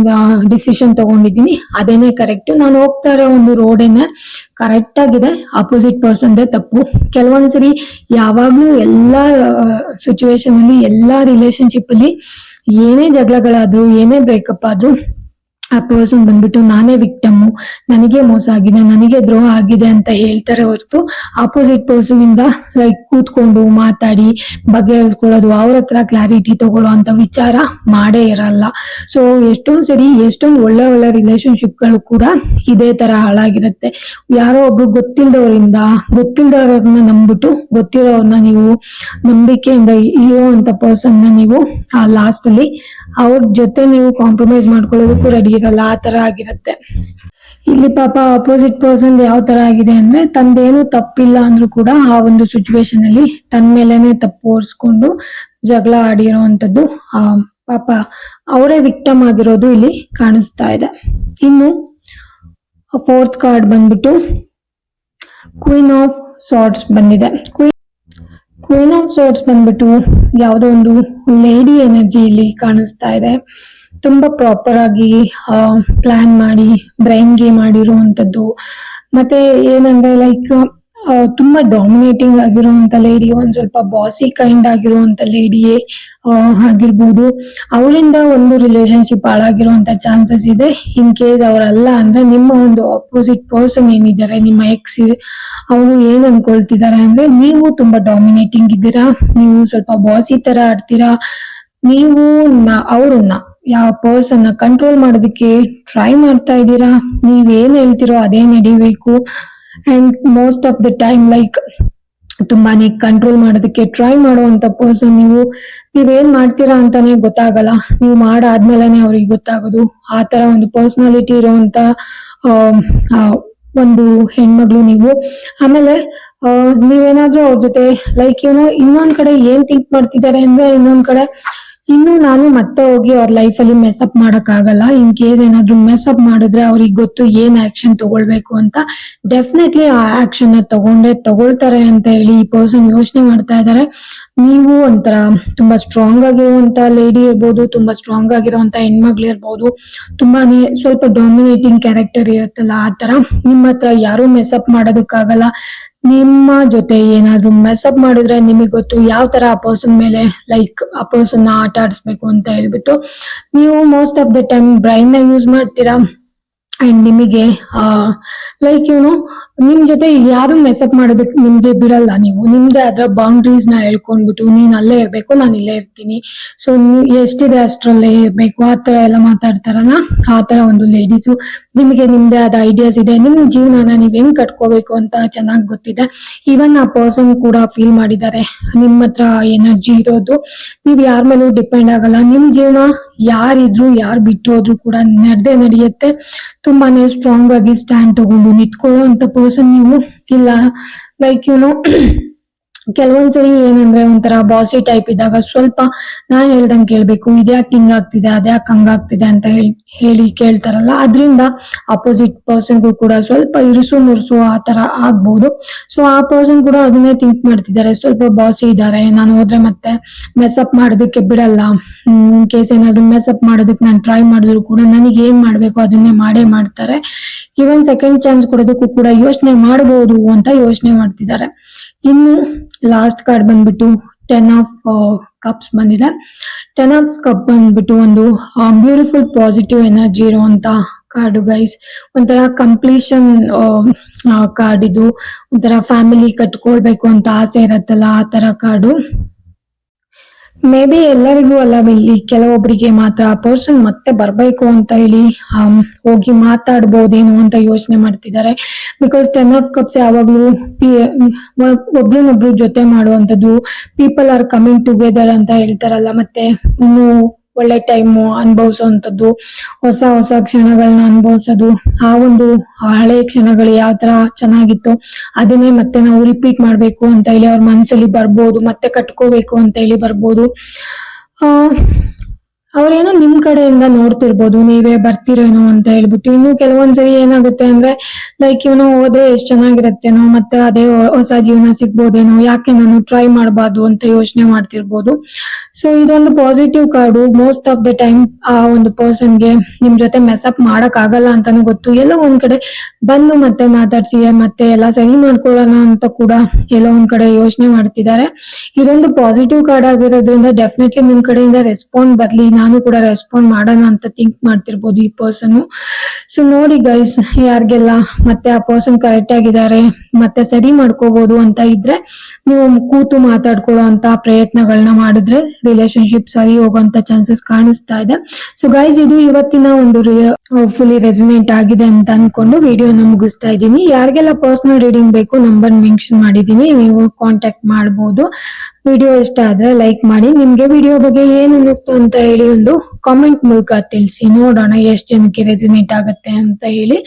ಡಿಸಿಷನ್ ತಗೊಂಡಿದ್ದೀನಿ, ಅದೇನೆ ಕರೆಕ್ಟ್ ನಾನು ಹೋಗ್ತಾ ಇರೋ ಒಂದು ರೋಡೇನೆ ಕರೆಕ್ಟ್ ಆಗಿದೆ ಅಪೋಸಿಟ್ ಪರ್ಸನ್ದೇ ತಪ್ಪು. ಕೆಲವೊಂದ್ಸರಿ ಯಾವಾಗ್ಲೂ ಎಲ್ಲಾ ಸಿಚುವೇಶನ್ ಅಲ್ಲಿ, ಎಲ್ಲಾ ರಿಲೇಶನ್ಶಿಪ್ ಅಲ್ಲಿ ಏನೇ ಜಗಳಗಳಾದ್ರು, ಏನೇ ಬ್ರೇಕಪ್ ಆದ್ರೂ ಆ ಪರ್ಸನ್ ಬಂದ್ಬಿಟ್ಟು, ನಾನೇ ವಿಕ್ಟಮ್ಮು ನನಗೆ ಮೋಸ ಆಗಿದೆ, ನನಗೆ ದ್ರೋಹ ಆಗಿದೆ ಅಂತ ಹೇಳ್ತಾರೆ ಹೊರತು ಆಪೋಸಿಟ್ ಪರ್ಸನ್ ಇಂದ ಲೈಕ್ ಕೂತ್ಕೊಂಡು ಮಾತಾಡಿ, ಬಗೆಹರಿಸ್ಕೊಳ್ಳೋದು, ಅವ್ರ ಹತ್ರ ಕ್ಲಾರಿಟಿ ತಗೊಳ್ಳೋ ಅಂತ ವಿಚಾರ ಮಾಡೇ ಇರಲ್ಲ. ಸೊ ಎಷ್ಟೊಂದ್ ಸರಿ, ಎಷ್ಟೊಂದು ಒಳ್ಳೆ ಒಳ್ಳೆ ರಿಲೇಶನ್ಶಿಪ್ಗಳು ಕೂಡ ಇದೇ ತರ ಹಾಳಾಗಿರುತ್ತೆ. ಯಾರೋ ಒಬ್ರು ಗೊತ್ತಿಲ್ದವರಿಂದ, ಗೊತ್ತಿಲ್ದವ್ರನ್ನ ನಂಬಿಟ್ಟು ಗೊತ್ತಿರೋರ್ನ ನೀವು ನಂಬಿಕೆಯಿಂದ ಇರೋ ಅಂತ ಪರ್ಸನ್ನ ನೀವು ಆ ಲಾಸ್ಟ್ ಅಲ್ಲಿ ಅವ್ರ ಜೊತೆ ನೀವು ಕಾಂಪ್ರಮೈಸ್ ಮಾಡ್ಕೊಳ್ಳೋದಕ್ಕೂ ರೆಡಿ ಇರಲ್ಲ, ಆ ತರ ಆಗಿರುತ್ತೆ. ಇಲ್ಲಿ ಪಾಪ ಅಪೋಸಿಟ್ ಪರ್ಸನ್ ಯಾವ ತರ ಆಗಿದೆ ಅಂದ್ರೆ ತಂದೇನು ತಪ್ಪಿಲ್ಲ ಅಂದ್ರೂ ಕೂಡ ಆ ಒಂದು ಸಿಚುವೇಶನ್ ಅಲ್ಲಿ ತನ್ ಮೇಲೆನೆ ತಪ್ಪು ಓರ್ಸ್ಕೊಂಡು ಜಗಳ ಆಡಿರೋಂಥದ್ದು ಆ ಪಾಪ ಅವರೇ ವಿಕ್ಟಮ್ ಆಗಿರೋದು ಇಲ್ಲಿ ಕಾಣಿಸ್ತಾ ಇದೆ. ಇನ್ನು ಫೋರ್ತ್ ಕಾರ್ಡ್ ಬಂದ್ಬಿಟ್ಟು ಕ್ವೀನ್ ಆಫ್ ಸಾರ್ಟ್ಸ್ ಬಂದಿದೆ. ಕ್ವೀನ್ ಕ್ವೀನ್ ಆಫ್ ಸೋರ್ಟ್ಸ್ ಬಂದ್ಬಿಟ್ಟು ಯಾವುದೋ ಒಂದು ಲೇಡಿ ಎನರ್ಜಿ ಇಲ್ಲಿ ಕಾಣಿಸ್ತಾ ಇದೆ. ತುಂಬಾ ಪ್ರಾಪರ್ ಆಗಿ ಪ್ಲಾನ್ ಮಾಡಿ ಬ್ರೈನ್ ಗೇಮ್ ಮಾಡಿರುವಂತದ್ದು. ಮತ್ತೆ ಏನಂದ್ರೆ ಲೈಕ್ ತುಂಬಾ ಡಾಮಿನೇಟಿಂಗ್ ಆಗಿರುವಂತ ಲೇಡಿ ಒಂದ್ ಸ್ವಲ್ಪ ಬಾಸಿ ಕೈಂಡ್ ಆಗಿರುವಂತ ಲೇಡಿಯೇ ಆಗಿರ್ಬೋದು. ಅವರಿಂದ ಒಂದು ರಿಲೇಶನ್ಶಿಪ್ ಹಾಳಾಗಿರುವಂತ ಚಾನ್ಸಸ್ ಇದೆ. ಇನ್ ಕೇಸ್ ಅವರಲ್ಲ ಅಂದ್ರೆ ನಿಮ್ಮ ಒಂದು ಅಪೋಸಿಟ್ ಪರ್ಸನ್ ಏನಿದ್ದಾರೆ, ನಿಮ್ಮ ಎಕ್ಸ್ ಅವರು ಏನ್ ಅನ್ಕೊಳ್ತಿದ್ದಾರೆ ಅಂದ್ರೆ ನೀವು ತುಂಬಾ ಡಾಮಿನೇಟಿಂಗ್ ಇದ್ದೀರಾ, ನೀವು ಸ್ವಲ್ಪ ಬಾಸಿ ತರ ಆಡ್ತೀರಾ, ನೀವು ಅವರನ್ನ ಯಾವ ಪರ್ಸನ್ ಕಂಟ್ರೋಲ್ ಮಾಡೋದಕ್ಕೆ ಟ್ರೈ ಮಾಡ್ತಾ ಇದ್ದೀರಾ ನೀವೇನ್ ಹೇಳ್ತಿರೋ ಅದೇ ನಡಿಬೇಕು. And most of the time like ತುಂಬಾನೇ ಕಂಟ್ರೋಲ್ ಮಾಡೋದಕ್ಕೆ ಟ್ರೈ ಮಾಡುವಂತ ಪರ್ಸನ್ ನೀವು, ನೀವೇನ್ ಮಾಡ್ತೀರಾ ಅಂತಾನೆ ಗೊತ್ತಾಗಲ್ಲ. ನೀವು ಮಾಡಾದ್ಮೇಲೆನೆ ಅವ್ರಿಗೆ ಗೊತ್ತಾಗೋದು. ಆ ತರ ಒಂದು ಪರ್ಸನಾಲಿಟಿ ಇರುವಂತ ಒಂದು ಹೆಣ್ಮಗಳು ನೀವು. ಆಮೇಲೆ ನೀವೇನಾದ್ರೂ ಅವ್ರ ಜೊತೆ ಲೈಕ್ ಏನೋ ಇನ್ನೊಂದ್ ಕಡೆ ಏನ್ ಥಿಂಕ್ ಮಾಡ್ತಿದ್ದಾರೆ ಅಂದ್ರೆ ಇನ್ನೊಂದ್ ಕಡೆ ಇನ್ನು ನಾನು ಮತ್ತೆ ಹೋಗಿ ಅವ್ರ ಲೈಫ್ ಅಲ್ಲಿ ಮೆಸಪ್ ಮಾಡಕ್ ಆಗಲ್ಲ ಇನ್ ಕೇಸ್ ಏನಾದ್ರು ಮೆಸಪ್ ಮಾಡಿದ್ರೆ ಅವ್ರಿಗೆ ಗೊತ್ತು ಏನ್ ಆಕ್ಷನ್ ತಗೊಳ್ಬೇಕು ಅಂತ. ಡೆಫಿನೆಟ್ಲಿ ಆ ಆಕ್ಷನ್ನ ತಗೊಂಡೇ, ತಗೊಳ್ತಾರೆ ಅಂತ ಹೇಳಿ ಈ ಪರ್ಸನ್ ಯೋಚನೆ ಮಾಡ್ತಾ ಇದ್ದಾರೆ ನೀವು ಒಂಥರ ತುಂಬಾ ಸ್ಟ್ರಾಂಗ್ ಆಗಿರುವಂತ ಲೇಡಿ ಇರ್ಬೋದು, ತುಂಬಾ ಸ್ಟ್ರಾಂಗ್ ಆಗಿರುವಂತ ಹೆಣ್ಮಕ್ಳು ಇರ್ಬೋದು, ತುಂಬಾನೇ ಸ್ವಲ್ಪ ಡಾಮಿನೇಟಿಂಗ್ ಕ್ಯಾರೆಕ್ಟರ್ ಇರುತ್ತಲ್ಲ ಆ ತರ ನಿಮ್ಮ ಹತ್ರ ಯಾರು ಮೆಸಪ್ ಮಾಡೋದಕ್ಕಾಗಲ್ಲ. ನಿಮ್ಮ ಜೊತೆ ಏನಾದ್ರು ಮೆಸಪ್ ಮಾಡಿದ್ರೆ ನಿಮಗೆ ಗೊತ್ತು ಯಾವ ತರ ಆ ಪರ್ಸನ್ ಮೇಲೆ ಲೈಕ್ ಆ ಪರ್ಸನ್ ಆಟ ಆಡಿಸ್ಬೇಕು ಅಂತ ಹೇಳ್ಬಿಟ್ಟು ನೀವು ಮೋಸ್ಟ್ ಆಫ್ ದ ಟೈಮ್ ಬ್ರೈನ್ನ ಯೂಸ್ ಮಾಡ್ತೀರಾ? ಅಂಡ್ ನಿಮಗೆ ಲೈಕ್ ಏನು ನಿಮ್ ಜೊತೆ ಯಾರು ಮೆಸಪ್ ಮಾಡೋದಕ್ಕೆ ನಿಮ್ಗೆ ಬಿಡಲ್ಲ ನೀವು. ನಿಮ್ದೇ ಅದ್ರ ಬೌಂಡ್ರೀಸ್ನ ಹೇಳ್ಕೊಂಡ್ಬಿಟ್ಟು ನೀನ್ ಅಲ್ಲೇ ಇರ್ಬೇಕು, ನಾನು ಇಲ್ಲೇ ಇರ್ತೀನಿ. ಸೊ ಎಷ್ಟಿದೆ ಅಷ್ಟ್ರಲ್ಲೇ ಇರ್ಬೇಕು? ಆ ತರ ಎಲ್ಲ ಮಾತಾಡ್ತಾರಲ್ಲ, ಆ ತರ ಒಂದು ಲೇಡೀಸು ನಿಮಗೆ ನಿಮ್ದೇ ಆದ ಐಡಿಯಾಸ್ ಇದೆ. ನಿಮ್ ಜೀವನನ ನೀವ್ ಹೆಂಗ್ ಕಟ್ಕೋಬೇಕು ಅಂತ ಚೆನ್ನಾಗ್ ಗೊತ್ತಿದೆ. ಈವನ್ ಆ ಪರ್ಸನ್ ಕೂಡ ಫೀಲ್ ಮಾಡಿದ್ದಾರೆ. ನಿಮ್ ಹತ್ರ ಎನರ್ಜಿ ಇರೋದು. ನೀವ್ ಯಾರ ಮೇಲೂ ಡಿಪೆಂಡ್ ಆಗಲ್ಲ. ನಿಮ್ ಜೀವನ ಯಾರಿದ್ರು, ಯಾರು ಬಿಟ್ಟು ಹೋದ್ರು ಕೂಡ ನಡೆದೇ ನಡೆಯುತ್ತೆ. ತುಂಬಾನೇ ಸ್ಟ್ರಾಂಗ್ ಆಗಿ ಸ್ಟ್ಯಾಂಡ್ ತಗೊಂಡು ನಿಂತ್ಕೊಳ್ಳೋ ಅಂತ ಪರ್ಸನ್ ನೀವು ಇಲ್ಲ ಲೈಕ್ ಯುನೋ ಕೆಲವೊಂದ್ಸರಿ ಏನಂದ್ರೆ ಒಂಥರ ಬಾಸಿ ಟೈಪ್ ಇದ್ದಾಗ ಸ್ವಲ್ಪ ನಾನ್ ಹೇಳ್ದಂಗ್ ಕೇಳ್ಬೇಕು ಇದ್ಯಾಕ್ ಹಿಂಗಾಗ್ತಿದೆ ಅದ್ಯಾಕ್ ಹಂಗಾಗ್ತಿದೆ? ಅಂತ ಹೇಳಿ ಹೇಳಿ ಕೇಳ್ತಾರಲ್ಲ, ಅದ್ರಿಂದ ಅಪೋಸಿಟ್ ಪರ್ಸನ್ಗೂ ಕೂಡ ಸ್ವಲ್ಪ ಇರುಸು ಮುರುಸು ಆ ತರ ಆಗ್ಬಹುದು ಸೊ ಆ ಪರ್ಸನ್ ಕೂಡ ಅದನ್ನೇ ಥಿಂಕ್ ಮಾಡ್ತಿದ್ದಾರೆ, ಸ್ವಲ್ಪ ಬಾಸಿ ಇದ್ದಾರೆ, ನಾನು ಹೋದ್ರೆ ಮತ್ತೆ ಮೆಸ್ಅಪ್ ಮಾಡೋದಕ್ಕೆ ಬಿಡಲ್ಲ. ಇನ್ ಕೇಸ್ ಏನಾದ್ರು ಮೆಸ್ಅಪ್ ಮಾಡೋದಕ್ಕೆ ನಾನು ಟ್ರೈ ಮಾಡಿದ್ರು ಕೂಡ ನನಗೆ ಏನ್ ಮಾಡ್ಬೇಕು ಅದನ್ನೇ ಮಾಡೇ ಮಾಡ್ತಾರೆ. ಈವನ್ ಸೆಕೆಂಡ್ ಚಾನ್ಸ್ ಕೊಡೋದಕ್ಕೂ ಕೂಡ ಯೋಚನೆ ಮಾಡಬಹುದು ಅಂತ ಯೋಚನೆ ಮಾಡ್ತಿದ್ದಾರೆ. ಇನ್ನು ಲಾಸ್ಟ್ ಕಾರ್ಡ್ ಬಂದ್ಬಿಟ್ಟು ಟೆನ್ ಆಫ್ ಕಪ್ಸ್ ಬಂದಿದೆ. ಟೆನ್ ಆಫ್ ಕಪ್ ಬಂದ್ಬಿಟ್ಟು ಒಂದು ಬ್ಯೂಟಿಫುಲ್ ಪಾಸಿಟಿವ್ ಎನರ್ಜಿ ಇರುವಂತ ಕಾರ್ಡು ಗೈಸ್ ಒಂಥರ ಕಂಪ್ಲೀಷನ್ ಕಾರ್ಡ್ ಇದು. ಒಂಥರ ಫ್ಯಾಮಿಲಿ ಕಟ್ಕೊಳ್ಬೇಕು ಅಂತ ಆಸೆ ಇರತ್ತಲ್ಲ ಆ ತರ ಕಾರ್ಡು ಮೇ ಬಿ ಎಲ್ಲರಿಗೂ ಅಲ್ಲ ಇಲ್ಲಿ ಕೆಲವೊಬ್ಬರಿಗೆ ಮಾತ್ರ ಪರ್ಸನ್ ಮತ್ತೆ ಬರ್ಬೇಕು ಅಂತ ಹೇಳಿ ಹೋಗಿ ಮಾತಾಡ್ಬೋದೇನೋ ಅಂತ ಯೋಚನೆ ಮಾಡ್ತಿದ್ದಾರೆ. ಬಿಕಾಸ್ ಟೆನ್ ಆಫ್ ಕಪ್ಸ್ ಯಾವಾಗ್ಲೂ ಒಬ್ರನ್ನೊಬ್ರು ಜೊತೆ ಮಾಡುವಂತದ್ದು ಪೀಪಲ್ ಆರ್ ಕಮಿಂಗ್ ಟುಗೆದರ್ ಅಂತ ಹೇಳ್ತಾರಲ್ಲ, ಮತ್ತೆ ಇನ್ನು ಒಳ್ಳೆ ಟೈಮ್ ಅನುಭವಿಸುವಂತದ್ದು ಹೊಸ ಹೊಸ ಕ್ಷಣಗಳನ್ನ ಅನುಭವಿಸೋದು, ಆ ಒಂದು ಹಳೆ ಕ್ಷಣಗಳು ಯಾವ ತರ ಚೆನ್ನಾಗಿತ್ತು, ಅದನ್ನೇ ಮತ್ತೆ ನಾವು ರಿಪೀಟ್ ಮಾಡ್ಬೇಕು ಅಂತ ಹೇಳಿ ಅವ್ರ ಮನ್ಸಲ್ಲಿ ಬರ್ಬೋದು, ಮತ್ತೆ ಕಟ್ಕೋಬೇಕು ಅಂತ ಹೇಳಿ ಬರ್ಬೋದು. ಆ ಅವ್ರೇನೋ ನಿಮ್ ಕಡೆಯಿಂದ ನೋಡ್ತಿರ್ಬೋದು, ನೀವೇ ಬರ್ತಿರೇನೋ ಅಂತ ಹೇಳ್ಬಿಟ್ಟು. ಇನ್ನು ಕೆಲವೊಂದ್ಸರಿ ಏನಾಗುತ್ತೆ ಅಂದ್ರೆ ಲೈಕ್ ಇವನು ಹೋದ್ರೆ ಎಷ್ಟ್ ಚೆನ್ನಾಗಿರತ್ತೇನೋ, ಮತ್ತೆ ಅದೇ ಹೊಸ ಜೀವನ ಸಿಗ್ಬೋದೇನೋ, ಯಾಕೆ ನಾನು ಟ್ರೈ ಮಾಡಬಾರ್ದು ಅಂತ ಯೋಚನೆ ಮಾಡ್ತಿರ್ಬೋದು. ಸೊ ಇದೊಂದು positive card most of the time ಆ ಒಂದು ಪರ್ಸನ್ಗೆ ನಿಮ್ ಜೊತೆ ಮೆಸಪ್ ಮಾಡಕ್ ಆಗಲ್ಲ ಅಂತಾನು ಗೊತ್ತು. ಎಲ್ಲೋ ಒಂದ್ ಕಡೆ ಬಂದು ಮತ್ತೆ ಮಾತಾಡ್ಸಿ, ಮತ್ತೆ ಎಲ್ಲ ಸರಿ ಮಾಡ್ಕೊಳ್ಳೋಣ ಅಂತ ಕೂಡ ಎಲ್ಲೋ ಒಂದ್ ಕಡೆ ಯೋಚನೆ ಮಾಡ್ತಿದ್ದಾರೆ. ಇದೊಂದು ಪಾಸಿಟಿವ್ ಕಾರ್ಡ್ ಆಗಿರೋದ್ರಿಂದ ಡೆಫಿನೆಟ್ಲಿ ನಿಮ್ ಕಡೆಯಿಂದ ರೆಸ್ಪಾಂಡ್ ಬರ್ಲಿ. ನಾನು ಕೂಡ ರೆಸ್ಪಾಂಡ್ ಮಾಡೋಣ ಅಂತ ಥಿಂಕ್ ಮಾಡ್ತಿರ್ಬೋದು ಈ ಪರ್ಸನ್ ಸೊ ನೋಡಿ ಗೈಸ್ ಯಾರಿಗೆಲ್ಲ ಮತ್ತೆ ಆ ಪರ್ಸನ್ ಕರೆಕ್ಟ್ ಆಗಿದ್ದಾರೆ, ಮತ್ತೆ ಸರಿ ಮಾಡ್ಕೋಬಹುದು ಅಂತ ಇದ್ರೆ ನೀವು ಕೂತು ಮಾತಾಡ್ಕೊಳ್ಳೋ ಅಂತ ಪ್ರಯತ್ನಗಳನ್ನ ಮಾಡಿದ್ರೆ ರಿಲೇಶನ್ಶಿಪ್ ಸರಿ ಹೋಗುವಂತ ಚಾನ್ಸಸ್ ಕಾಣಿಸ್ತಾ ಇದೆ. ಸೊ ಗೈಸ್ ಇದು ಇವತ್ತಿನ ಒಂದು ಫುಲಿ ರೆಸಿಮೆಂಟ್ ಆಗಿದೆ ಅಂತ ಅನ್ಕೊಂಡು ವಿಡಿಯೋನ ಮುಗಿಸ್ತಾ ಇದ್ದೀನಿ. ಯಾರಿಗೆಲ್ಲ ಪರ್ಸನಲ್ ರೀಡಿಂಗ್ ಬೇಕು ನಂಬರ್ ಮೆನ್ಷನ್ ಮಾಡಿದೀನಿ ನೀವು ಕಾಂಟ್ಯಾಕ್ಟ್ ಮಾಡಬಹುದು ವಿಡಿಯೋ ಇಷ್ಟ ಆದ್ರೆ ಲೈಕ್ ಮಾಡಿ. ನಿಮ್ಗೆ ವಿಡಿಯೋ ಬಗ್ಗೆ ಏನ್ ಅನ್ನಿಸ್ತು ಅಂತ ಹೇಳಿ ಒಂದು ಕಾಮೆಂಟ್ ಮೂಲಕ ತಿಳಿಸಿ. ನೋಡೋಣ ಎಷ್ಟು ಜನಕ್ಕೆ ರೆಸಿನೇಟ್ ಆಗುತ್ತೆ ಅಂತ ಹೇಳಿ.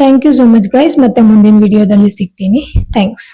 Thank you so much guys ಮತ್ತೆ ಮುಂದಿನ ವಿಡಿಯೋದಲ್ಲಿ ಸಿಗ್ತೀನಿ. ಥ್ಯಾಂಕ್ಸ್